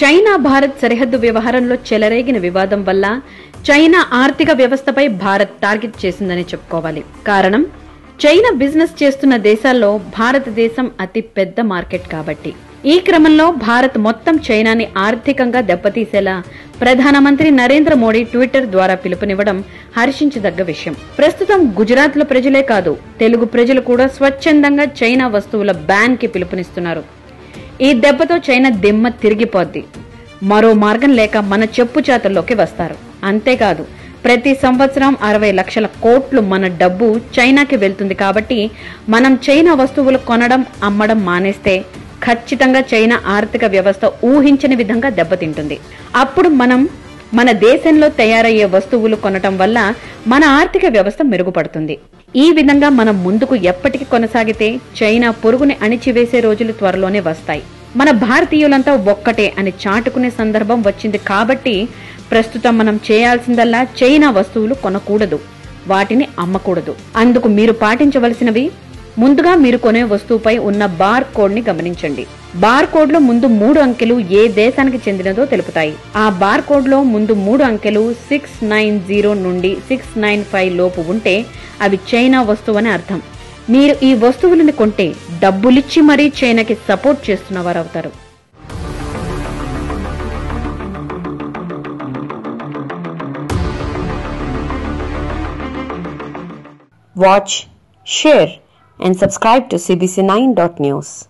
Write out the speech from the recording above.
China Bharat సరిహద్దు వ్యవహారంలో చెలరేగిన వివాదం వల్ల చైనా ఆర్థిక వ్యవస్థపై భారత్ టార్గెట్ చేసిందని చెప్పుకోవాలి. కారణం చైనా బిజినెస్ చేస్తున్న దేశాల్లో భారతదేశం అతి పెద్ద మార్కెట్ కాబట్టి. ఈ క్రమంలో భారత్ మొత్తం చైనాని ఆర్థికంగా దెబ్బతీసేలా ప్రధానమంత్రి నరేంద్ర మోడీ ట్విట్టర్ ద్వారా పిలుపునివ్వడం హర్షించదగ్గ విషయం. ప్రస్తుతం గుజరాత్లో ప్రజలే కాదు తెలుగు ప్రజలు కూడా స్వచ్ఛందంగా చైనా వస్తువుల బ్యాన్కి పిలుపునిస్తున్నారు. ఈ దెబ్బతో చైనా దిమ్మ తిరిగిపోద్ది. మరో మార్గం లేక మన చెప్పు చేతల్లోకి వస్తారు. అంతేకాదు ప్రతి సంవత్సరం అరవై లక్షల కోట్లు మన డబ్బు చైనాకి వెళ్తుంది కాబట్టి మనం చైనా వస్తువులు కొనడం అమ్మడం మానేస్తే ఖచ్చితంగా చైనా ఆర్థిక వ్యవస్థ ఊహించని విధంగా దెబ్బతింటుంది. అప్పుడు మనం మన దేశంలో తయారయ్యే వస్తువులు కొనటం వల్ల మన ఆర్థిక వ్యవస్థ మెరుగుపడుతుంది. ఈ విధంగా మనం ముందుకు ఎప్పటికీ కొనసాగితే చైనా పొరుగుని అణిచివేసే రోజులు త్వరలోనే వస్తాయి. మన భారతీయులంతా ఒక్కటే అని చాటుకునే సందర్భం వచ్చింది కాబట్టి ప్రస్తుతం మనం చేయాల్సిందల్లా చైనా వస్తువులు కొనకూడదు. వాటిని అమ్మకూడదు. అందుకు మీరు పాటించవలసినవి ముందుగా మీరు కొనే వస్తువుపై ఉన్న బార్ కోడ్ని గమనించండి. బార్ కోడ్లో ముందు మూడు అంకెలు ఏ దేశానికి చెందినదో తెలుపుతాయి. ఆ బార్ కోడ్లో ముందు మూడు అంకెలు సిక్స్ నైన్ జీరో నుండి సిక్స్ నైన్ ఫైవ్ లోపు ఉంటే అవి చైనా వస్తువు అని అర్థం. మీరు ఈ వస్తువులను కొంటే డబ్బులిచ్చి మరీ చైనాకి సపోర్ట్ చేస్తున్న వారు అవుతారు Watch, share, and subscribe to CBC9.news.